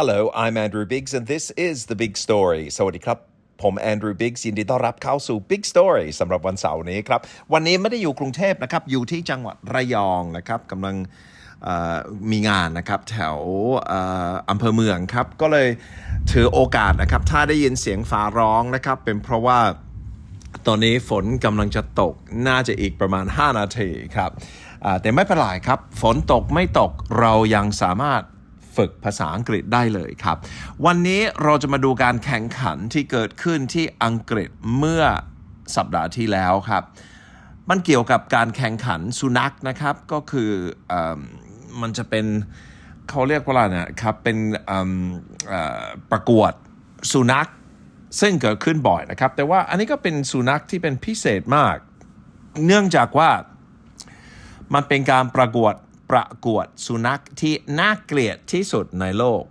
Hello, I'm Andrew Biggs, and this is The Big Story. สวัสดีครับ ผมแอนดรูว์บิกส์ยินดีต้อนรับเข้าสู่ Big Story สำหรับวันเสาร์นี้ครับ วันนี้ไม่ได้อยู่กรุงเทพนะครับ อยู่ที่จังหวัดระยองนะครับกำลังมีงานนะครับแถวอออำเภอเมืองครับ ก็เลยถือโอกาสนะครับ ถ้าได้ยินเสียงฟ้าร้องนะครับ เป็นเพราะว่าตอนนี้ฝนกำลังจะตกน่าจะอีกประมาณ 5 นาทีครับแต่ไม่เป็นไรครับ ฝนตกไม่ตกเรายังสามารถ ฝึกภาษาอังกฤษได้เลยครับ วันนี้เราจะมาดูการแข่งขันที่เกิดขึ้นที่อังกฤษเมื่อสัปดาห์ที่แล้วครับ มันเกี่ยวกับการแข่งขันสุนัขนะครับ ก็คืออมันจะเป็นเขาเรียกว่าอะไรนะครับ เป็นประกวดสุนัขซึ่งเกิดขึ้นบ่อยนะครับ แต่ว่าอันนี้ก็เป็นสุนัขที่เป็นพิเศษมาก เนื่องจากว่ามันเป็นการประกวด ประกวดสุนัขที่น่าเกลียดที่สุดในโลก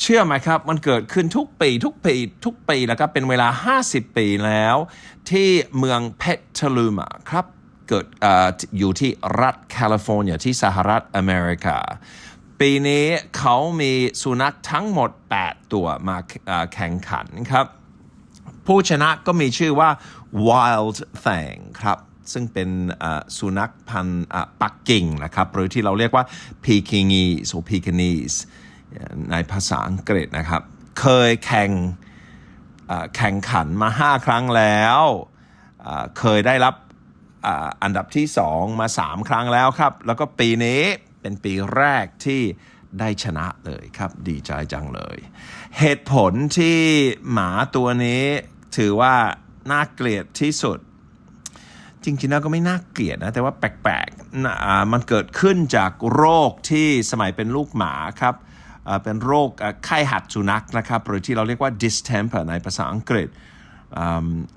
เชื่อไหมครับ มันเกิดขึ้นทุกปีทุกปีทุกปีแล้วครับเป็นเวลา 50 ปีแล้ว ที่เมืองเพทลูมาครับเกิดออยู่ที่รัฐแคลิฟอร์เนียที่สหรัฐอเมริกา ปีนี้เขามีสุนัขทั้งหมด 8 ตัวมาแข่งขันครับ ผู้ชนะก็มีชื่อว่า Wild Thang ครับ ซึ่งเป็นสุนัขพันธุ์ปักกิ่งนะครับหรือที่เราเรียกว่า Pekingese หรือ Pekingese ในภาษาอังกฤษนะครับ เคยแข่งแข่งขันมา 5 ครั้งแล้วเคยได้รับอันดับที่ 2 มา 3 ครั้งแล้วครับ แล้วก็ปีนี้เป็นปีแรกที่ได้ชนะเลยครับดีใจจังเลย เหตุผลที่หมาตัวนี้ถือว่าน่าเกลียดที่สุด จริงๆแล้วก็ไม่น่าเกลียดนะ แต่ว่าแปลกๆมันเกิดขึ้นจากโรคที่สมัยเป็นลูกหมาครับเป็นโรคไข้หัดสุนัขนะครับหรือที่เราเรียกว่า distemper ในภาษาอังกฤษ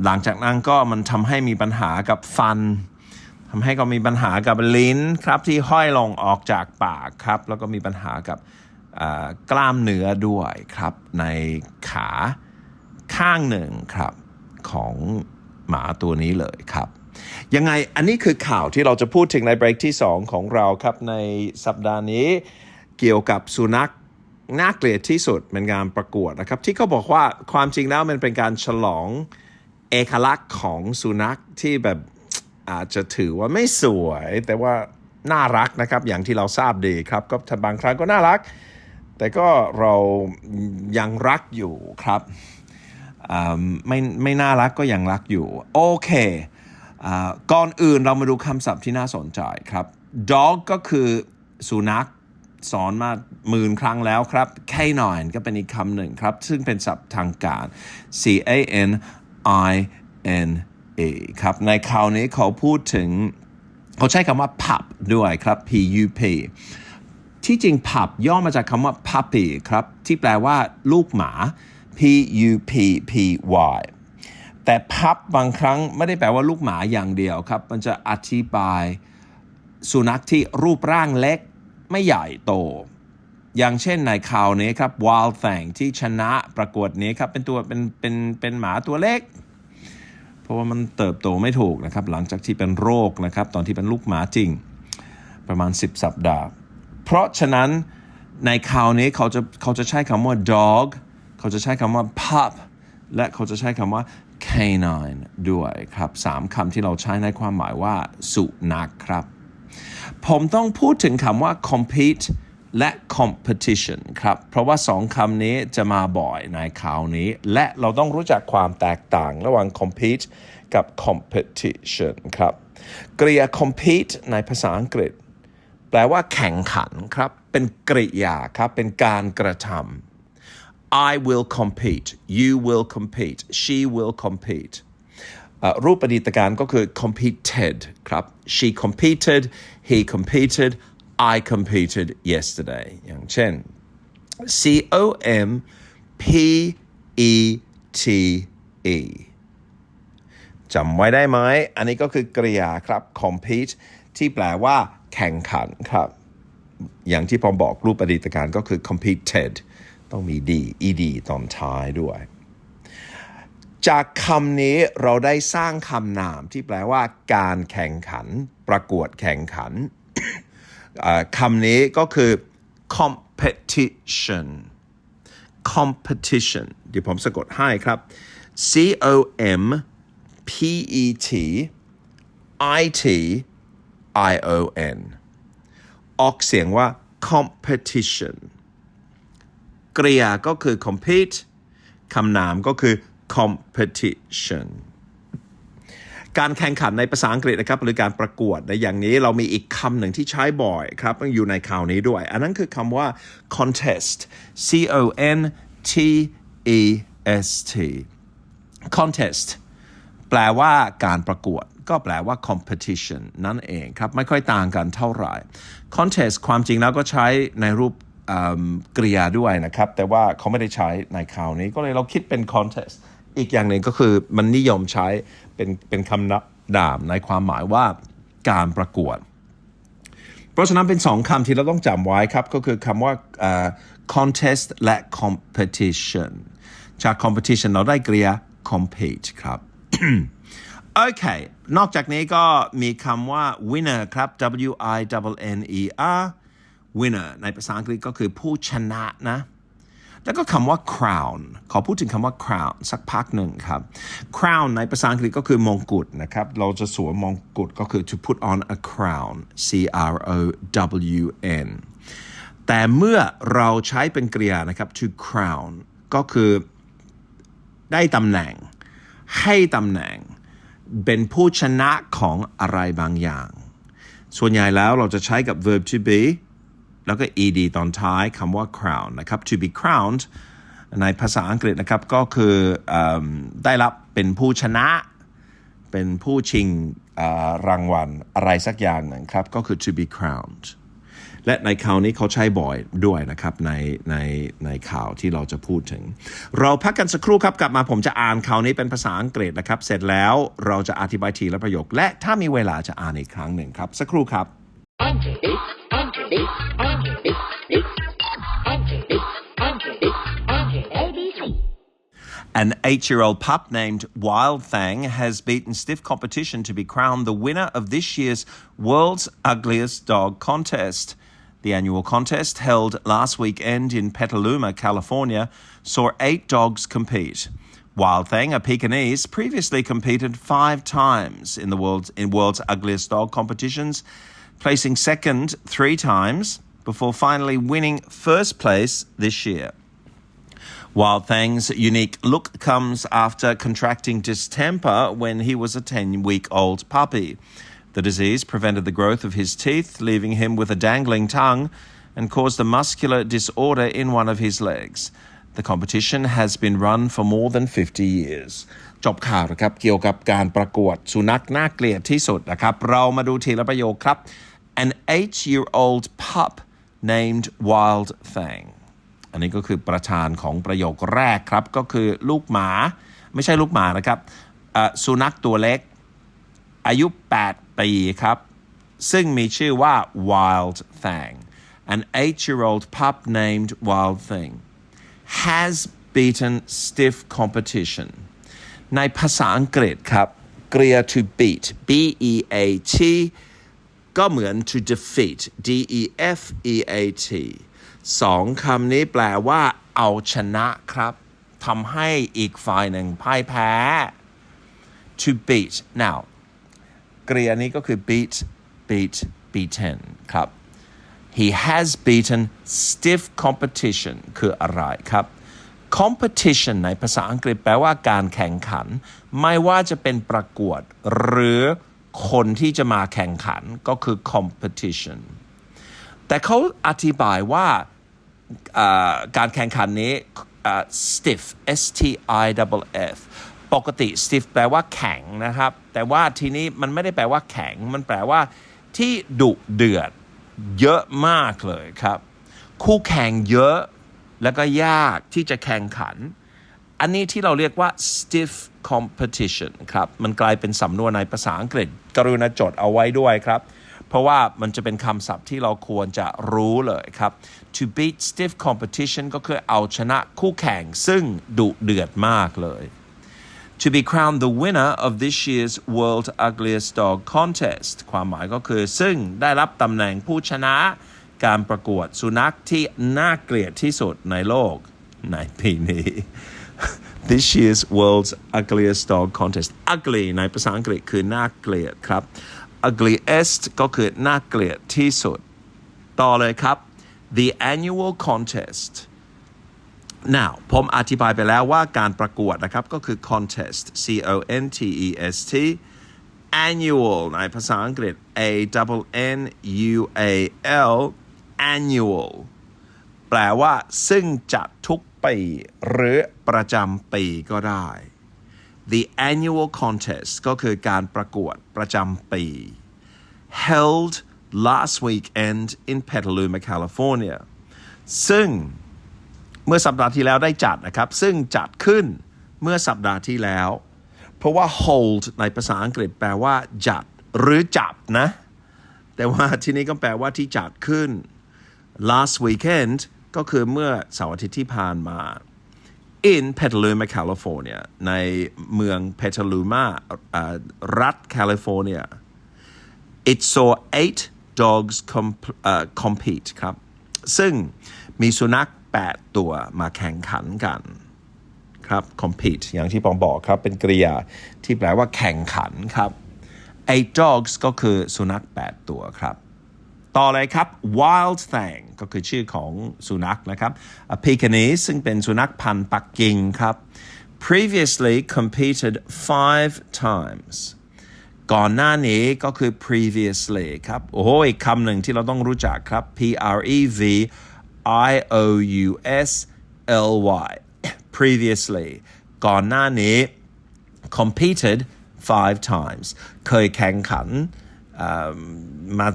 หลังจากนั้นก็มันทำให้มีปัญหากับฟันทำให้ก็มีปัญหากับลิ้นครับที่ห้อยลงออกจากปากครับ แล้วก็มีปัญหากับกล้ามเนื้อด้วยครับในขาข้างหนึ่งครับของหมาตัวนี้เลยครับ ยังไงอันนี้คือข่าวที่เราจะพูดถึงในเบรกที่ 2 ของเราครับในสัปดาห์นี้ เกี่ยวกับสุนัขน่าเกลียดที่สุดเป็นงานประกวดนะครับ ที่เขาบอกว่าความจริงแล้วมันเป็นการฉลองเอกลักษณ์ของสุนัขที่แบบอาจจะถือว่าไม่สวย แต่ว่าน่ารักนะครับอย่างที่เราทราบดีครับ ก็บางครั้งก็น่ารัก แต่ก็เรายังรักอยู่ครับไม่ไม่น่ารักก็ยังรักอยู่ โอเค ก่อนอื่นเรามาดูคำศัพท์ที่น่าสนใจครับ dog ก็คือสุนัขสอนมาหมื่นครั้งแล้วครับ canine ก็เป็นอีกคำหนึ่งครับ ซึ่งเป็นศัพท์ทางการ c a n i n a ครับ ในคราวนี้เขาพูดถึง เขาใช้คำว่า pup ด้วยครับ p u p ที่จริง pup ย่อมาจากคำว่า puppy ครับ ที่แปลว่าลูกหมา p u p p y แต่พับบางครั้งไม่ได้แปลว่าลูกหมาอย่างเดียวครับ มันจะอธิบายสุนัขที่รูปร่างเล็กไม่ใหญ่โต อย่างเช่นในข่าวนี้ครับ Wild Thang ที่ชนะประกวดนี้ครับ เป็นตัวเป็นเป็นเป็นหมาตัวเล็ก เพราะว่ามันเติบโตไม่ถูกนะครับ หลังจากที่เป็นโรคนะครับ ตอนที่เป็นลูกหมาจริง ประมาณ 10 สัปดาห์ เพราะฉะนั้นในข่าวนี้เขาจะเขาจะใช้คำว่า dog เขาจะใช้คำว่า pup และเขาจะใช้คำว่า canine ด้วยครับสามคำที่เราใช้ในความหมายว่า สุนัขครับ ผมต้องพูดถึงคำว่า compete และ competition ครับ เพราะว่าสองคำนี้จะมาบ่อยในข่าวนี้ และเราต้องรู้จักความแตกต่างระหว่าง compete กับ competition ครับ กริยา compete ในภาษาอังกฤษ แปลว่าแข่งขันครับ เป็นกริยาครับ เป็นการกระทำ I will compete you will compete she will compete รูปประดิษฐการก็คือ competed ครับ she competed he competed I competed yesterday อย่างเช่น C O M P E T E จำไว้ได้ไหม อันนี้ก็คือกริยาครับ compete ที่แปลว่าแข่งขันครับ อย่างที่ผมบอกรูปประดิษฐการก็คือ competed ต้องมี d ed ตอนท้ายด้วย จากคำนี้เราได้สร้างคำนามที่แปลว่าการแข่งขัน ประกวดแข่งขันคำนี้ก็คือ competition competition เดี๋ยวผมสะกดให้ครับ C O M P E T I T I O N ออกเสียงว่า competition กริยาก็คือ compete คำนามก็คือ competition การแข่งขันในภาษาอังกฤษนะครับหรือการประกวดในอย่างนี้เรามีอีกคำหนึ่งที่ใช้บ่อยครับอยู่ในข่าวนี้ด้วย อันนั้นคือคำว่า contest C O N T E S T contest แปลว่าการประกวด ก็แปลว่า competition นั่นเองครับ ไม่ค่อยต่างกันเท่าไหร่ contest ความจริงแล้วก็ใช้ในรูป กริยาด้วยนะครับ แต่ว่าเขาไม่ได้ใช้ในข่าวนี้ก็เลยเราคิดเป็น contest อีกอย่างหนึ่งก็คือมันนิยมใช้เป็นเป็นคำนับดามในความหมายว่าการประกวด เพราะฉะนั้นเป็นสองคำที่เราต้องจำไว้ครับ ก็คือคำว่าเอ่อ contest และ competition จาก competition เราได้กริยา compete ครับ โอเค นอกจากนี้ก็มีคำว่า winner ครับ W I N N E R winner ในภาษาอังกฤษก็คือผู้ชนะนะ แล้วก็คำว่า crown ขอพูดถึงคำว่า crown สักพักหนึ่งครับ crown ในภาษาอังกฤษก็คือมงกุฎนะครับ เราจะสวมมงกุฎก็คือ to put on a crown C R O W N แต่เมื่อเราใช้เป็นกริยานะครับ to crown ก็คือได้ตำแหน่ง ให้ตำแหน่งเป็นผู้ชนะของอะไรบางอย่าง ส่วนใหญ่แล้วเราจะใช้กับ verb to be แล้วก็ ed ตอนท้ายคำว่า crown นะครับ to be crowned ในภาษาอังกฤษนะครับก็คืออได้รับเป็นผู้ชนะ เป็นผู้ชิงรางวัลอะไรสักอย่างหนึ่งครับ ก็คือ to be crowned และในข่าวนี้เขาใช้บ่อยด้วยนะครับในในในข่าวที่เราจะพูดถึง เราพักกันสักครู่ครับกลับมาผมจะอ่านข่าวนี้เป็นภาษาอังกฤษนะครับ เสร็จแล้วเราจะอธิบายทีละประโยค และถ้ามีเวลาจะอ่านอีกครั้งหนึ่งครับ สักครู่ครับ An eight year old pup named Wild Thang has beaten stiff competition to be crowned the winner of this year's World's Ugliest Dog contest. The annual contest, held last weekend in Petaluma, California, saw eight dogs compete. Wild Thang, a Pekingese, previously competed five times in the world's, in world's ugliest dog competitions, placing second three times before finally winning first place this year. Wild Thang's unique look comes after contracting distemper when he was a 10 week old puppy. The disease prevented the growth of his teeth, leaving him with a dangling tongue, and caused a muscular disorder in one of his legs. The competition has been run for more than 50 years. จบข่าวนะครับเกี่ยวกับการประกวดสุนัขน่าเกลียดที่สุดนะครับ เรามาดูทีละประโยคครับ An eight-year-old pup named Wild Thang อันนี้ก็คือประธานของประโยคแรกครับ ก็คือลูกหมาไม่ใช่ลูกหมานะครับสุนัขตัวเล็ก อายุ 8 ปีครับ ซึ่งมีชื่อว่า Wild Thang an eight-year-old pup named Wild Thing has beaten stiff competition ในภาษาอังกฤษครับกริยา to beat b e a t ก็เหมือน to defeat d e f e a t สองคำนี้แปลว่าเอาชนะครับทำให้อีกฝ่ายหนึ่งพ่ายแพ้ to beat now กริยานี้ก็คือ beat beat beaten ครับ he has beaten stiff competition คืออะไรครับ competition ในภาษาอังกฤษแปลว่าการแข่งขัน ไม่ว่าจะเป็นประกวด หรือคนที่จะมาแข่งขันก็คือ competition แต่เขาอธิบายว่าการแข่งขันนี้ stiff S T I F F ปกติ stiff แปลว่าแข็งนะครับ แต่ว่าทีนี้มันไม่ได้แปลว่าแข็ง มันแปลว่าที่ดุเดือดเยอะมากเลยครับ คู่แข่งเยอะแล้วก็ยากที่จะแข่งขัน อันนี้ที่เราเรียกว่า stiff competition ครับ มันกลายเป็นสำนวนในภาษาอังกฤษ กรุณาจดเอาไว้ด้วยครับ เพราะว่ามันจะเป็นคำศัพท์ที่เราควรจะรู้เลยครับ to beat stiff competition ก็คือเอาชนะคู่แข่งซึ่งดุเดือดมากเลย to be crowned the winner of this year's World Ugliest Dog Contest ความหมายก็คือซึ่งได้รับตำแหน่งผู้ชนะการประกวดสุนัขที่น่าเกลียดที่สุดในโลกในปีนี้ This year's world's ugliest dog contest ugly ในภาษาอังกฤษคือน่าเกลียดครับ ugliest ก็คือน่าเกลียดที่สุด ต่อเลยครับ the annual contest now ผมอธิบายไปแล้วว่าการประกวดนะครับ ก็คือ contest c o n t e s t annual ในภาษาอังกฤษ a double n u a l annual แปลว่าซึ่งจัดทุกปี หรือประจำปีก็ได้ the annual contest ก็คือการประกวดประจำปี held last weekend in Petaluma California ซึ่งเมื่อสัปดาห์ที่แล้วได้จัดนะครับ ซึ่งจัดขึ้นเมื่อสัปดาห์ที่แล้ว เพราะว่า hold ในภาษาอังกฤษแปลว่า จัด หรือจับนะ แต่ว่าที่นี้ก็แปลว่าที่จัดขึ้น last weekend ก็คือเมื่อเสาร์อาทิตย์ที่ผ่านมา in Petaluma California ในเมือง Petaluma อ่ารัฐแคลิฟอร์เนีย it saw eight dogs comp- เอ่อ compete ครับ ซึ่งมีสุนัข 8 ตัวมาแข่งขันกันครับ compete อย่างที่ผมบอกครับ เป็นกริยาที่แปลว่าแข่งขันครับ eight dogs ก็คือสุนัข 8 ตัวครับ ต่อเลยครับ Wild Thang ก็คือชื่อของสุนัขนะครับ A Pekingese ซึ่งเป็นสุนัขพันธุ์ปักกิ่งครับ previously competed five times ก่อนหน้านี้ก็คือ previously ครับ โอ้โหอีกคำหนึ่งที่เราต้องรู้จักครับ P R E V I O U S L Y previously ก่อนหน้านี้ competed five times เคยแข่งขันมา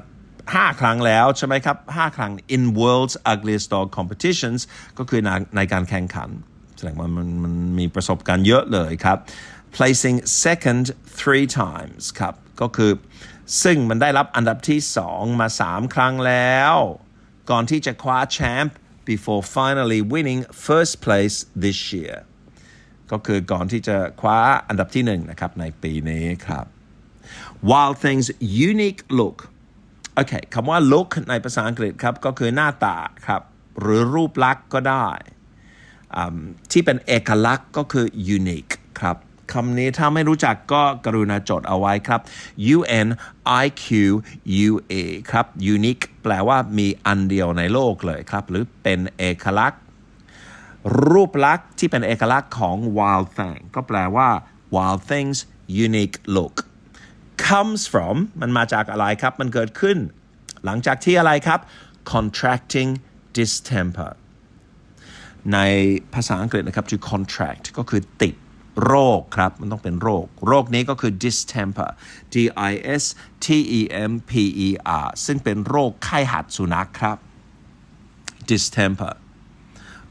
ห้าครั้งแล้วใช่ไหมครับห้าครั้ง in world's ugliest dog competitions ก็คือในในการแข่งขัน แสดงว่ามันมันมีประสบการณ์เยอะเลยครับ placing second three times ครับ ก็คือ ซึ่งมันได้รับอันดับที่สองมาสามครั้งแล้ว ก่อนที่จะคว้าแชมป์ before finally winning first place this year ก็คือก่อนที่จะคว้าอันดับที่หนึ่งนะครับ ในปีนี้ครับ Wild Things unique look โอเคคำว่า look ในภาษาอังกฤษครับ ก็คือหน้าตาครับ หรือรูปลักษณ์ก็ได้ที่เป็นเอกลักษณ์ก็คือ unique ครับคำนี้ถ้าไม่รู้จักก็กรุณาจดเอาไว้ครับ U N I Q U A ครับ unique แปลว่ามีอันเดียวในโลกเลยครับ หรือเป็นเอกลักษณ์ รูปลักษณ์ที่เป็นเอกลักษณ์ของ wild thing ก็แปลว่า wild things unique look comes from มันมาจากอะไรครับ มันเกิดขึ้น หลังจากที่อะไรครับ contracting distemper ในภาษาอังกฤษนะครับ to contract ก็คือติดโรคครับ มันต้องเป็นโรค โรคนี้ก็คือ distemper D I S T E M P E R ซึ่งเป็นโรคไข้หัดสุนัขครับ distemper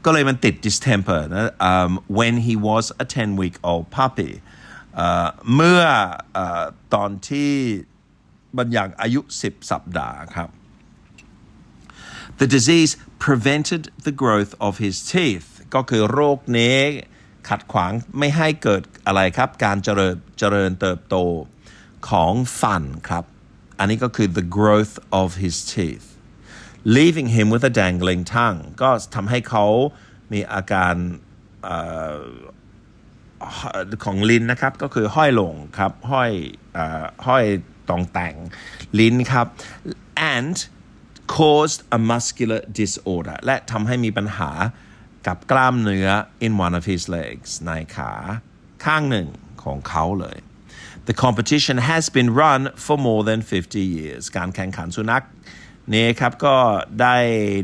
ก็เลยมันติด distemper นะ um, when he was a 10 week old puppy เมื่ออตอนที่บันอย่างอายุ 10 สัปดาห์ครับ The disease prevented the growth of his teeth ก็คือโรคนี้ขัดขวางไม่ให้เกิดอะไรครับ การเจริญเจริญเติบโตของฟันครับ อันนี้ก็คือ the growth of his teeth leaving him with a dangling tongue ก็ทำให้เขามีอาการ ของลิ้นนะครับก็คือห้อยลงครับห้อยอห้อยตองแต่งลิ้นครับ and caused a muscular disorder และทำให้มีปัญหากับกล้ามเนื้อ in one of his legs ในขาข้างหนึ่งของเขาเลย The competition has been run for more than 50 years การแข่งขันสุนัข นี้ครับก็ได้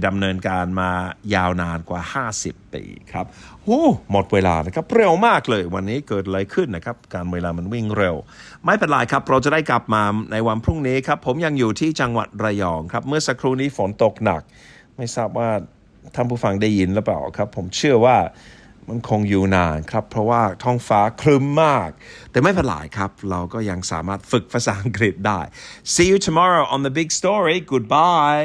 ดำเนินการมายาวนานกว่า 50 ปีครับโอ้หมดเวลานะครับเร็วมากเลยวันนี้เกิดอะไรขึ้นนะครับ การเวลามันวิ่งเร็ว ไม่เป็นไรครับเราจะได้กลับมาในวันพรุ่งนี้ครับ ผมยังอยู่ที่จังหวัดระยองครับ เมื่อสักครู่นี้ฝนตกหนัก ไม่ทราบว่าท่านผู้ฟังได้ยินหรือเปล่าครับ ผมเชื่อว่า มันคงอยู่นานครับ เพราะว่าท้องฟ้าครึ้มมาก แต่ไม่เป็นไรครับ เราก็ยังสามารถฝึกภาษาอังกฤษได้ See you tomorrow on the big story goodbye